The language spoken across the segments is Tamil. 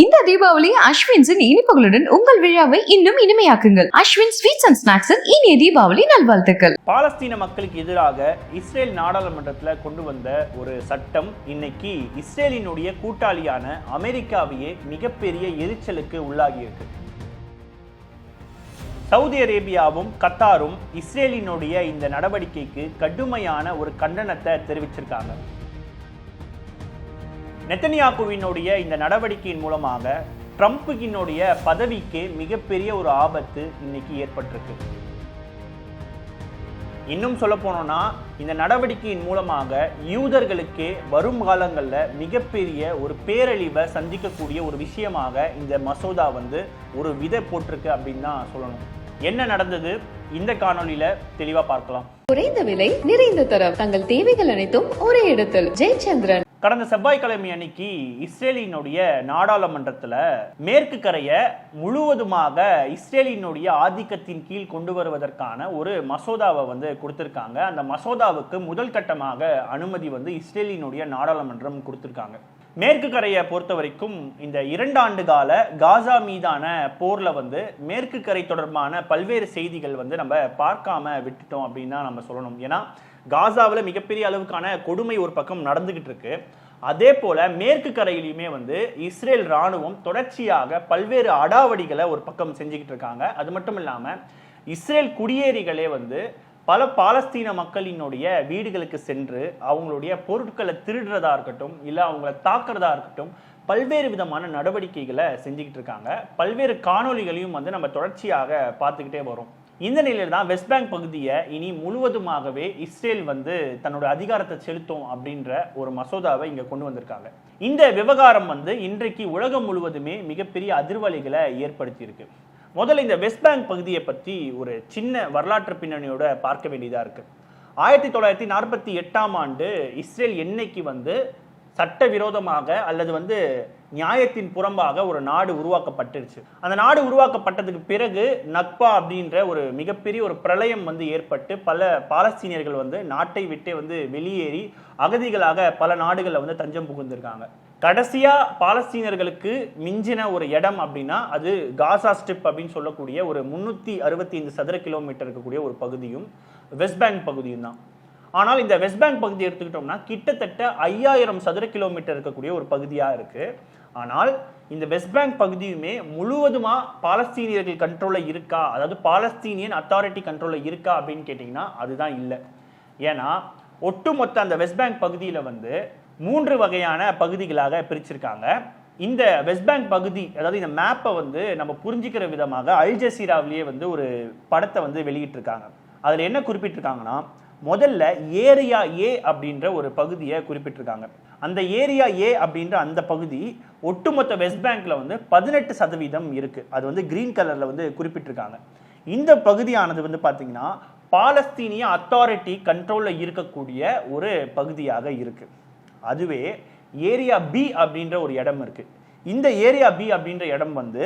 இந்த தீபாவளி அஸ்வின்ஸின் இனிப்புகளுடன் உங்கள் விழாவை இன்னும் இனிமையாக்குங்கள். அஸ்வின் ஸ்வீட்ஸ் அண்ட் ஸ்நாக்ஸின் இனிய தீபாவளி நல்வாழ்த்துக்கள். பாலஸ்தீன மக்களுக்கு எதிராக இஸ்ரேல் நாடாளுமன்றத்தில் கொண்டு வந்த ஒரு சட்டம் இன்னைக்கு இஸ்ரேலினுடைய கூட்டாளியான அமெரிக்காவையே மிகப்பெரிய எரிச்சலுக்கு உள்ளாகியிருக்கு. சவுதி அரேபியாவும் கத்தாரும் இஸ்ரேலினுடைய இந்த நடவடிக்கைக்கு கடுமையான ஒரு கண்டனத்தை தெரிவிச்சிருக்காங்க. நெத்தனியாக்குவினுடைய இந்த நடவடிக்கையின் மூலமாக ட்ரம்ப்புக்கினுடைய பதவிக்கு மிகப்பெரிய ஒரு ஆபத்து இன்னைக்கு ஏற்பட்டிருக்கு. இன்னும் சொல்ல போனோம்னா இந்த நடவடிக்கையின் மூலமாக யூதர்களுக்கே வரும் காலங்களில் மிகப்பெரிய ஒரு பேரழிவை சந்திக்கக்கூடிய ஒரு விஷயமாக இந்த மசோதா வந்து ஒரு விதை போட்டிருக்கு அப்படின்னு தான் சொல்லணும். என்ன நடந்தது? இந்த காணொலியில தெளிவா பார்க்கலாம். குறைந்த விலை நிறைந்த தரம். தங்கள் தேவைகள் அனைத்தும் ஒரே இடத்தில். ஜெயச்சந்திரன். கடந்த செவ்வாய்க்கிழமை அன்னைக்கு இஸ்ரேலினுடைய நாடாளுமன்றத்தில் மேற்கு கரையை முழுவதுமாக இஸ்ரேலினுடைய ஆதிக்கத்தின் கீழ் கொண்டு வருவதற்கான ஒரு மசோதாவை வந்து கொடுத்துருக்காங்க. அந்த மசோதாவுக்கு முதல் கட்டமாக அனுமதி வந்து இஸ்ரேலினுடைய நாடாளுமன்றம் கொடுத்துருக்காங்க. மேற்கு கரையை பொறுத்த வரைக்கும் இந்த இரண்டு ஆண்டு கால காசா மீதான போர்ல வந்து மேற்கு கரை தொடர்பான பல்வேறு செய்திகள் வந்து நம்ம பார்க்காம விட்டுட்டோம் அப்படின்னு தான் நம்ம சொல்லணும். ஏன்னா காசாவில் மிகப்பெரிய அளவுக்கான கொடுமை ஒரு பக்கம் நடந்துகிட்டு இருக்கு. அதே போல மேற்கு கரையிலையுமே வந்து இஸ்ரேல் ராணுவம் தொடர்ச்சியாக பல்வேறு அடாவடிகளை ஒரு பக்கம் செஞ்சுக்கிட்டு இருக்காங்க. அது மட்டும் இல்லாமல் இஸ்ரேல் குடியேறிகளே வந்து பல பாலஸ்தீன மக்களினுடைய வீடுகளுக்கு சென்று அவங்களுடைய பொருட்களை திருடுறதா இருக்கட்டும் இல்லை அவங்கள தாக்குறதா இருக்கட்டும் பல்வேறு விதமான நடவடிக்கைகளை செஞ்சுக்கிட்டு இருக்காங்க. பல்வேறு காணொளிகளையும் வந்து நம்ம தொடர்ச்சியாக பார்த்துக்கிட்டே வரோம். இந்த நிலையில் தான் வெஸ்ட் பேங்க் பகுதியை இனி முழுவதுமாகவே இஸ்ரேல் வந்து தன்னோட அதிகாரத்தை செலுத்தும் அப்படின்ற ஒரு மசோதாவை இங்கே கொண்டு வந்திருக்காங்க. இந்த விவகாரம் வந்து இன்றைக்கு உலகம் முழுவதுமே மிகப்பெரிய அதிர்வலைகளை ஏற்படுத்தியிருக்கு. முதல்ல இந்த வெஸ்ட் பேங்க் பகுதியை பற்றி ஒரு சின்ன வரலாற்று பின்னணியோட பார்க்க வேண்டியதாக இருக்கு. ஆயிரத்தி தொள்ளாயிரத்தி நாற்பத்தி எட்டாம் ஆண்டு இஸ்ரேல் என்னைக்கு வந்து சட்டவிரோதமாக அல்லது வந்து நியாயத்தின் புறம்பாக ஒரு நாடு உருவாக்கப்பட்டுருச்சு. அந்த நாடு உருவாக்கப்பட்டதுக்கு பிறகு நக்பா அப்படின்ற ஒரு மிகப்பெரிய ஒரு பிரளயம் வந்து ஏற்பட்டு பல பாலஸ்தீனியர்கள் வந்து நாட்டை விட்டே வந்து வெளியேறி அகதிகளாக பல நாடுகளில் வந்து தஞ்சம் புகுந்திருக்காங்க. கடைசியா பாலஸ்தீனர்களுக்கு மிஞ்சின ஒரு இடம் அப்படின்னா அது காசா ஸ்ட்ரிப் அப்படின்னு சொல்லக்கூடிய ஒரு முன்னூற்றி அறுபத்தி ஐந்து சதுர கிலோமீட்டர் இருக்கக்கூடிய ஒரு பகுதியும் வெஸ்ட் பேங்க் பகுதியும் தான். ஆனால் இந்த வெஸ்ட் பேங்க் பகுதி எடுத்துக்கிட்டோம்னா கிட்டத்தட்ட ஐயாயிரம் சதுர கிலோமீட்டர் இருக்கக்கூடிய ஒரு பகுதியாக இருக்குது ஆனால் இந்த வெஸ்ட் பேங்க் பகுதியுமே முழுவதுமா பாலஸ்தீனியர்கள் கண்ட்ரோல்ல இருக்கா? அதாவது பாலஸ்தீனியன் அத்தாரிட்டி கண்ட்ரோல்ல இருக்கா அப்படின்னு கேட்டிங்கன்னா அதுதான் இல்லை. ஏன்னா ஒட்டுமொத்த அந்த வெஸ்ட் பேங்க் பகுதியில் வந்து மூன்று வகையான பகுதிகளாக பிரிச்சிருக்காங்க. இந்த வெஸ்ட் பேங்க் பகுதி அதாவது இந்த மேப்பை வந்து நம்ம புரிஞ்சுக்கிற விதமாக அல் ஜசீராவிலேயே வந்து ஒரு படத்தை வந்து வெளியிட்டிருக்காங்க. அதில் என்ன குறிப்பிட்டிருக்காங்கன்னா முதல்ல ஏரியா ஏ அப்படின்ற ஒரு பகுதியை குறிப்பிட்டிருக்காங்க. அந்த ஏரியா ஏ அப்படின்ற அந்த பகுதி ஒட்டுமொத்த வெஸ்ட் பேங்க்ல வந்து பதினெட்டு சதவீதம் இருக்கு. அது வந்து கிரீன் கலர்ல வந்து குறிப்பிட்டிருக்காங்க. இந்த பகுதியானது வந்து பார்த்தீங்கன்னா பாலஸ்தீனிய அத்தாரிட்டி கண்ட்ரோலில் இருக்கக்கூடிய ஒரு பகுதியாக இருக்கு. அதுவே ஏரியா பி அப்படின்ற ஒரு இடம் இருக்குது இந்த ஏரியா பி அப்படின்ற இடம் வந்து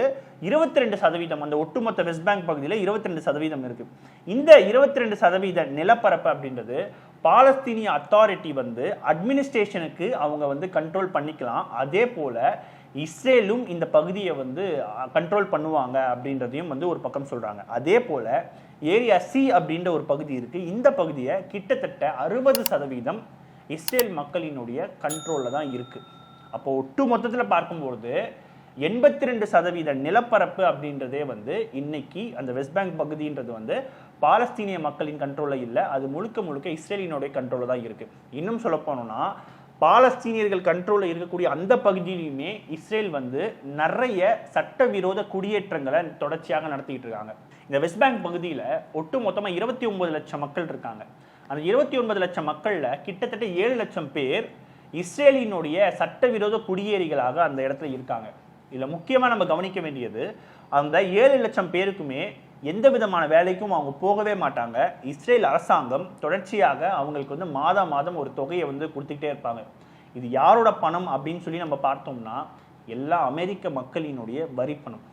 இருபத்தி ரெண்டு சதவீதம் அந்த ஒட்டுமொத்த வெஸ்ட் பேங்க் பகுதியில் இருபத்தி ரெண்டு சதவீதம் இருக்கு. இந்த இருபத்தி ரெண்டு சதவீத நிலப்பரப்பு அப்படின்றது பாலஸ்தீனிய அத்தாரிட்டி வந்து அட்மினிஸ்ட்ரேஷனுக்கு அவங்க வந்து கண்ட்ரோல் பண்ணிக்கலாம். அதே போல இஸ்ரேலும் இந்த பகுதியை வந்து கண்ட்ரோல் பண்ணுவாங்க அப்படின்றதையும் வந்து ஒரு பக்கம் சொல்றாங்க. அதே போல ஏரியா சி அப்படின்ற ஒரு பகுதி இருக்கு. இந்த பகுதியை கிட்டத்தட்ட அறுபது சதவீதம் இஸ்ரேல் மக்களினுடைய கண்ட்ரோலில் தான் இருக்குது அப்போ ஒட்டு மொத்தத்தில் பார்க்கும்பொழுது எண்பத்தி ரெண்டு சதவீத நிலப்பரப்பு அப்படின்றதே வந்து இன்னைக்கு அந்த வெஸ்ட் பேங்க் பகுதின்றது வந்து பாலஸ்தீனிய மக்களின் கண்ட்ரோலில் இல்லை அது முழுக்க முழுக்க இஸ்ரேலினுடைய கண்ட்ரோலில் தான் இருக்கு. இன்னும் சொல்ல போனோம்னா பாலஸ்தீனியர்கள் கண்ட்ரோலில் இருக்கக்கூடிய அந்த பகுதியிலுமே இஸ்ரேல் வந்து நிறைய சட்டவிரோத குடியேற்றங்களை தொடர்ச்சியாக நடத்திட்டு இருக்காங்க. இந்த வெஸ்ட் பேங்க் பகுதியில் ஒட்டு மொத்தமாக இருபத்தி ஒன்பது லட்சம் மக்கள் இருக்காங்க. அந்த இருபத்தி ஒன்பது லட்சம் மக்களில் கிட்டத்தட்ட ஏழு லட்சம் பேர் இஸ்ரேலினுடைய சட்டவிரோத குடியேறிகளாக அந்த இடத்துல இருக்காங்க. இதில் முக்கியமாக நம்ம கவனிக்க வேண்டியது அந்த ஏழு லட்சம் பேருக்குமே எந்த விதமான வேலைக்கும் அவங்க போகவே மாட்டாங்க. இஸ்ரேல் அரசாங்கம் தொடர்ச்சியாக அவங்களுக்கு வந்து மாதம் மாதம் ஒரு தொகையை வந்து கொடுத்துக்கிட்டே இருப்பாங்க. இது யாரோட பணம் அப்படின்னு சொல்லி நம்ம பார்த்தோம்னா எல்லா அமெரிக்க மக்களினுடைய வரி பணம்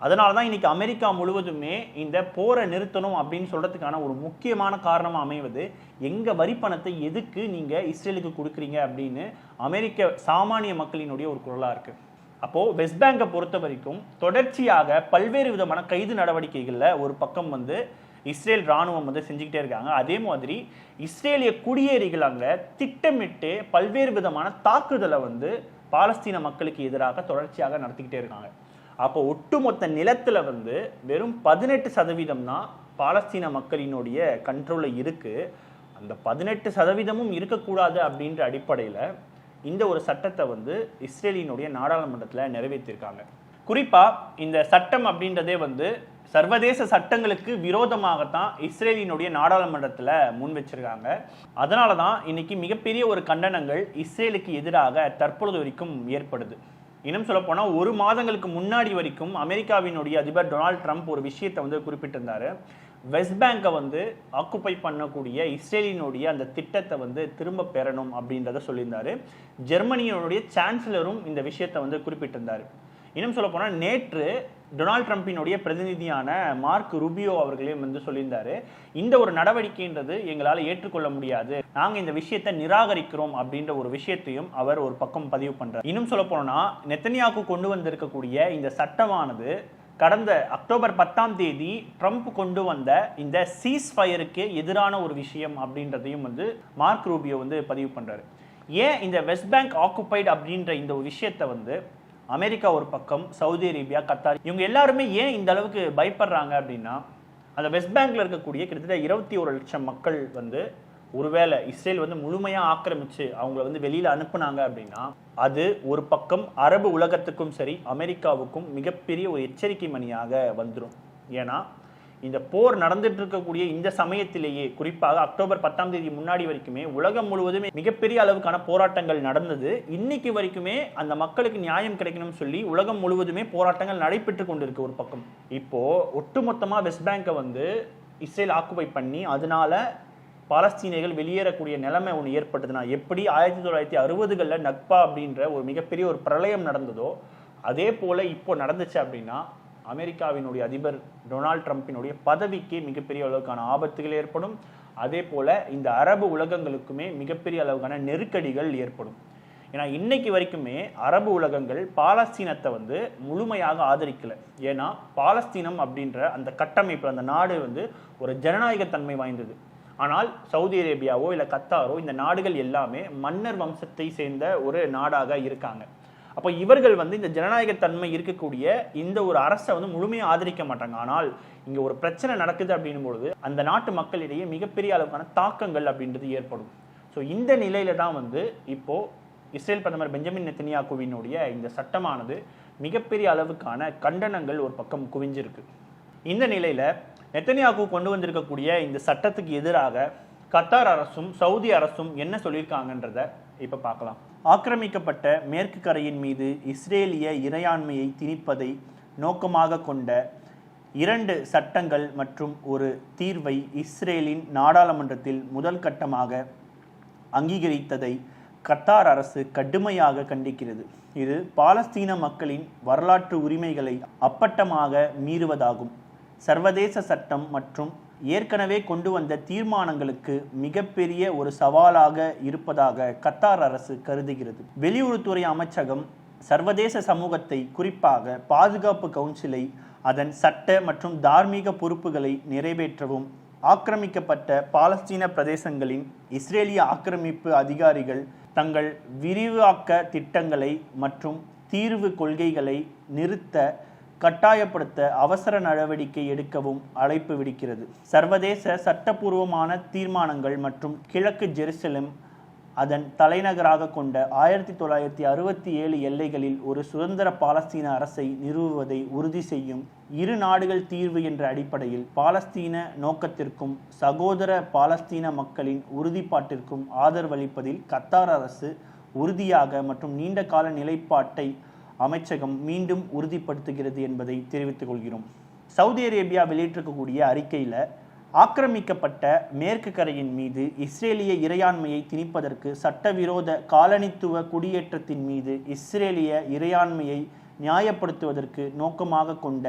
அதனால தான் இன்றைக்கி அமெரிக்கா முழுவதுமே இந்த போரை நிறுத்தணும் அப்படின்னு சொல்கிறதுக்கான ஒரு முக்கியமான காரணமாக அமைவது எங்கள் வரிப்பணத்தை எதுக்கு நீங்கள் இஸ்ரேலுக்கு கொடுக்குறீங்க அப்படின்னு அமெரிக்க சாமானிய மக்களினுடைய ஒரு குரலாக இருக்குது அப்போது வெஸ்ட் பேங்கை பொறுத்த வரைக்கும் தொடர்ச்சியாக பல்வேறு விதமான கைது நடவடிக்கைகளில் ஒரு பக்கம் வந்து இஸ்ரேல் ராணுவம் வந்து செஞ்சுக்கிட்டே இருக்காங்க. அதே மாதிரி இஸ்ரேலிய குடியேறிகள் அங்கே திட்டமிட்டு பல்வேறு விதமான தாக்குதலை வந்து பாலஸ்தீன மக்களுக்கு எதிராக தொடர்ச்சியாக நடத்திக்கிட்டே இருக்காங்க. அப்போ ஒட்டுமொத்த நிலத்தில் வந்து வெறும் பதினெட்டு சதவீதம் தான் பாலஸ்தீன மக்களினுடைய கண்ட்ரோலில் இருக்குது அந்த பதினெட்டு சதவீதமும் இருக்கக்கூடாது அப்படின்ற அடிப்படையில் இந்த ஒரு சட்டத்தை வந்து இஸ்ரேலினுடைய நாடாளுமன்றத்தில் நிறைவேற்றியிருக்காங்க குறிப்பாக இந்த சட்டம் அப்படின்றதே வந்து சர்வதேச சட்டங்களுக்கு விரோதமாகத்தான் இஸ்ரேலினுடைய நாடாளுமன்றத்தில் முன் வச்சிருக்காங்க. அதனால தான் இன்னைக்கு மிகப்பெரிய ஒரு கண்டனங்கள் இஸ்ரேலுக்கு எதிராக தற்பொழுது வரைக்கும் ஏற்படுது. இன்னும் சொல்ல ஒரு மாதங்களுக்கு முன்னாடி வரைக்கும் அமெரிக்காவினுடைய அதிபர் டொனால்ட் ட்ரம்ப் ஒரு விஷயத்தை வந்து குறிப்பிட்டிருந்தாரு. வெஸ்ட் பேங்கை வந்து ஆக்குப்பை பண்ணக்கூடிய இஸ்ரேலினுடைய அந்த திட்டத்தை வந்து திரும்ப பெறணும் அப்படின்றத சொல்லியிருந்தாரு. ஜெர்மனியினுடைய சான்சலரும் இந்த விஷயத்தை வந்து குறிப்பிட்டிருந்தார். இன்னும் சொல்ல நேற்று டொனால்ட் ட்ரம்பினுடைய பிரதிநிதியான மார்க் ருபியோ அவர்களையும் வந்து சொல்லியிருந்தாரு இந்த ஒரு நடவடிக்கைன்றது எங்களால் ஏற்றுக்கொள்ள முடியாது. நாங்கள் இந்த விஷயத்தை நிராகரிக்கிறோம் அப்படின்ற ஒரு விஷயத்தையும் அவர் ஒரு பக்கம் பதிவு பண்ணுறார் இன்னும் சொல்ல போனோம்னா நெத்தனியாக்கு கொண்டு வந்திருக்கக்கூடிய இந்த சட்டமானது கடந்த அக்டோபர் பத்தாம் தேதி ட்ரம்ப் கொண்டு வந்த இந்த சீஸ் ஃபயருக்கு எதிரான ஒரு விஷயம் அப்படின்றதையும் வந்து மார்க் ரூபியோ வந்து பதிவு பண்ணுறாரு ஏன் இந்த வெஸ்ட் பேங்க் ஆக்குபைடு அப்படின்ற இந்த ஒரு விஷயத்தை வந்து அமெரிக்கா ஒரு பக்கம் சவுதி அரேபியா கத்தார். இவங்க எல்லாருமே ஏன் இந்த அளவுக்கு பயப்படுறாங்க அப்படின்னா அந்த வெஸ்ட் பேங்க்ல இருக்கக்கூடிய கிட்டத்தட்ட இருபத்தி ஒரு லட்சம் மக்கள் வந்து ஒருவேளை இஸ்ரேல் வந்து முழுமையா ஆக்கிரமிச்சு அவங்கள வந்து வெளியில அனுப்புனாங்க அப்படின்னா அது ஒரு பக்கம் அரபு உலகத்துக்கும் சரி அமெரிக்காவுக்கும் மிகப்பெரிய ஒரு எச்சரிக்கை மணியாக வந்துடும் ஏன்னா இந்த போர் நடந்துட்டு இருக்கக்கூடிய இந்த சமயத்திலேயே குறிப்பாக அக்டோபர் பத்தாம் தேதி முன்னாடி வரைக்குமே உலகம் முழுவதுமே மிகப்பெரிய அளவுக்கான போராட்டங்கள் நடந்தது. இன்னைக்கு வரைக்குமே அந்த மக்களுக்கு நியாயம் கிடைக்கணும்னு சொல்லி உலகம் முழுவதுமே போராட்டங்கள் நடைபெற்று கொண்டிருக்கு ஒரு பக்கம். இப்போ ஒட்டுமொத்தமா வெஸ்ட் பேங்கை வந்து இஸ்ரேல் ஆக்குபை பண்ணி அதனால பாலஸ்தீனியர்கள் வெளியேறக்கூடிய நிலைமை ஒன்று ஏற்பட்டதுன்னா எப்படி ஆயிரத்தி தொள்ளாயிரத்தி அறுபதுகளில் நக்பா அப்படின்ற ஒரு மிகப்பெரிய ஒரு பிரளயம் நடந்ததோ அதே போல இப்போ நடந்துச்சு அப்படின்னா அமெரிக்காவினுடைய அதிபர் டொனால்ட் ட்ரம்பினுடைய பதவிக்கு மிகப்பெரிய அளவுக்கான ஆபத்துகள் ஏற்படும். அதே போல இந்த அரபு உலகங்களுக்குமே மிகப்பெரிய அளவுக்கான நெருக்கடிகள் ஏற்படும். ஏன்னா இன்னைக்கு வரைக்குமே அரபு உலகங்கள் பாலஸ்தீனத்தை வந்து முழுமையாக ஆதரிக்கல. ஏன்னா பாலஸ்தீனம் அப்படின்ற அந்த கட்டமைப்பு அந்த நாடு வந்து ஒரு ஜனநாயகத்தன்மை வாய்ந்தது. ஆனால் சவுதி அரேபியாவோ இல்லை கத்தாரோ இந்த நாடுகள் எல்லாமே மன்னர் வம்சத்தை சேர்ந்த ஒரு நாடாக இருக்காங்க. அப்போ இவர்கள் வந்து இந்த ஜனநாயக தன்மை இருக்கக்கூடிய இந்த ஒரு அரசை வந்து முழுமையாக ஆதரிக்க மாட்டாங்க. ஆனால் இங்கே ஒரு பிரச்சனை நடக்குது அப்படின்னும் பொழுது அந்த நாட்டு மக்களிடையே மிகப்பெரிய அளவுக்கான தாக்கங்கள் அப்படின்றது ஏற்படும். ஸோ இந்த நிலையில தான் வந்து இப்போ இஸ்ரேல் பிரதமர் பெஞ்சமின் நெத்தனியாக்குவினுடைய இந்த சட்டமானது மிகப்பெரிய அளவுக்கான கண்டனங்கள் ஒரு பக்கம் குவிஞ்சிருக்கு. இந்த நிலையில நெத்தனியாக்கு கொண்டு வந்திருக்கக்கூடிய இந்த சட்டத்துக்கு எதிராக கத்தார் அரசும் சவுதி அரசும் என்ன சொல்லியிருக்காங்கன்றத இப்போ பார்க்கலாம். ஆக்கிரமிக்கப்பட்ட மேற்கு கரையின் மீது இஸ்ரேலிய இறையாண்மையை திணிப்பதை நோக்கமாக கொண்ட இரண்டு சட்டங்கள் மற்றும் ஒரு தீர்வை இஸ்ரேலின் நாடாளுமன்றத்தில் முதல் கட்டமாக அங்கீகரித்ததை கத்தார் அரசு கடுமையாக கண்டிக்கிறது. இது பாலஸ்தீன மக்களின் வரலாற்று உரிமைகளை அப்பட்டமாக மீறுவதாகும். சர்வதேச சட்டம் மற்றும் ஏற்கனவே கொண்டு வந்த தீர்மானங்களுக்கு மிகப்பெரிய ஒரு சவாலாக இருப்பதாக கத்தார் அரசு கருதுகிறது. வெளியுறவுத்துறை அமைச்சகம் சர்வதேச சமூகத்தை குறிப்பாக பாதுகாப்பு கவுன்சிலை அதன் சட்ட மற்றும் தார்மீக பொறுப்புகளை நிறைவேற்றவும் ஆக்கிரமிக்கப்பட்ட பாலஸ்தீன பிரதேசங்களின் இஸ்ரேலிய ஆக்கிரமிப்பு அதிகாரிகள் தங்கள் விரிவாக்க திட்டங்களை மற்றும் தீர்வு கொள்கைகளை நிறுத்த கட்டாயப்படுத்த அவசர நடவடிக்கை எடுக்கவும் அழைப்பு விடுக்கிறது. சர்வதேச சட்டப்பூர்வமான தீர்மானங்கள் மற்றும் கிழக்கு ஜெருசலம் அதன் தலைநகராக கொண்ட ஆயிரத்தி தொள்ளாயிரத்தி அறுபத்தி ஏழு எல்லைகளில் ஒரு சுதந்திர பாலஸ்தீன அரசை நிறுவுவதை உறுதி செய்யும் இரு நாடுகள் தீர்வு என்ற அடிப்படையில் பாலஸ்தீன நோக்கத்திற்கும் சகோதர பாலஸ்தீன மக்களின் உறுதிப்பாட்டிற்கும் ஆதரவளிப்பதில் கத்தார் அரசு உறுதியாக மற்றும் நீண்ட கால நிலைப்பாட்டை அமைச்சகம் மீண்டும் உறுதிப்படுத்துகிறது என்பதை தெரிவித்துக் கொள்கிறோம். சவுதி அரேபியா வெளியிட்டிருக்கக்கூடிய அறிக்கையில ஆக்கிரமிக்கப்பட்ட மேற்கு கரையின் மீது இஸ்ரேலிய இறையாண்மையை திணிப்பதற்கு சட்டவிரோத காலனித்துவ குடியேற்றத்தின் மீது இஸ்ரேலிய இறையாண்மையை நியாயப்படுத்துவதற்கு நோக்கமாக கொண்ட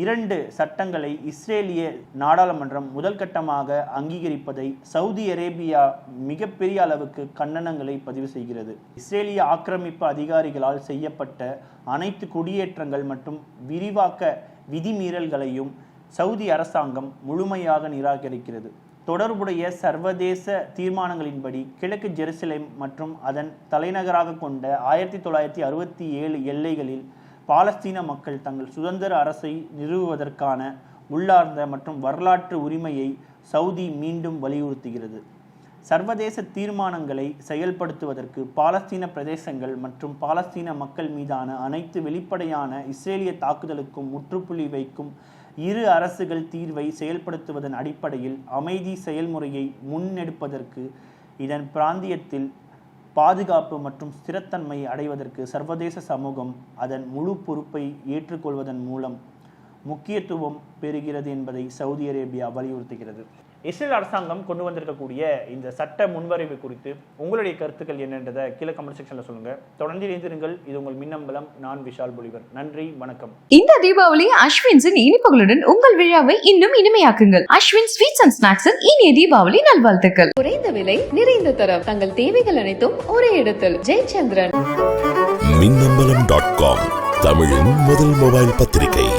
இரண்டு சட்டங்களை இஸ்ரேலிய நாடாளுமன்றம் முதல் கட்டமாக அங்கீகரிப்பதை சவுதி அரேபியா மிகப்பெரிய அளவுக்கு கண்டனங்களை பதிவு செய்கிறது. இஸ்ரேலிய ஆக்கிரமிப்பு அதிகாரிகளால் செய்யப்பட்ட அனைத்து குடியேற்றங்கள் மற்றும் விரிவாக்க விதிமீறல்களையும் சவுதி அரசாங்கம் முழுமையாக நிராகரிக்கிறது. தொடர்புடைய சர்வதேச தீர்மானங்களின்படி கிழக்கு ஜெருசலேம் மற்றும் அதன் தலைநகராக கொண்ட ஆயிரத்தி தொள்ளாயிரத்தி அறுபத்தி ஏழு எல்லைகளில் பாலஸ்தீன மக்கள் தங்கள் சுதந்திர அரசை நிறுவுவதற்கான உள்ளார்ந்த மற்றும் வரலாற்று உரிமையை சவுதி மீண்டும் வலியுறுத்துகிறது. சர்வதேச தீர்மானங்களை செயல்படுத்துவதற்கு பாலஸ்தீன பிரதேசங்கள் மற்றும் பாலஸ்தீன மக்கள் மீதான அனைத்து வெளிப்படையான இஸ்ரேலிய தாக்குதலுக்கும் முற்றுப்புள்ளி வைக்கும் இரு அரசுகள் தீர்வை செயல்படுத்துவதன் அடிப்படையில் அமைதி செயல்முறையை முன்னெடுப்பதற்கு இதன் பிராந்தியத்தில் பாதுகாப்பு மற்றும் ஸ்திரத்தன்மை அடைவதற்கு சர்வதேச சமூகம் அதன் முழு பொறுப்பை ஏற்றுக்கொள்வதன் மூலம் முக்கியத்துவம் பெறுகிறது என்பதை சவுதி அரேபியா வலியுறுத்துகிறது. இஸ்ரேல் அரசாங்கம் கொண்டு வந்திருக்கக்கூடிய இந்த சட்ட முன்வரைவு குறித்து உங்களுடைய கருத்துக்கள் என்னன்றதை கீழே கமெண்ட் செக்ஷனில் சொல்லுங்க. தொடர்ந்து இணைந்திருங்கள். இது உங்கள் மின்னம்பலம். நான் விஷால் பொலிவர். நன்றி. வணக்கம். இந்த தீபாவளி அஸ்வின்ஸின் இனிப்புகளுடன் உங்கள் விழாவை இன்னும் இனிமையாக்குங்கள். அஸ்வின் ஸ்வீட்ஸ் அண்ட் ஸ்நாக்ஸின் இனிய தீபாவளி நல்வாழ்த்துக்கள். குறைந்த விலை நிறைந்த தரம். தங்கள் தேவைகள் அனைத்தும் ஒரே இடத்தில். ஜெயச்சந்திரன். மின்னம்பலம் டாட் காம் தமிழின் முதல் மொபைல் பத்திரிகை.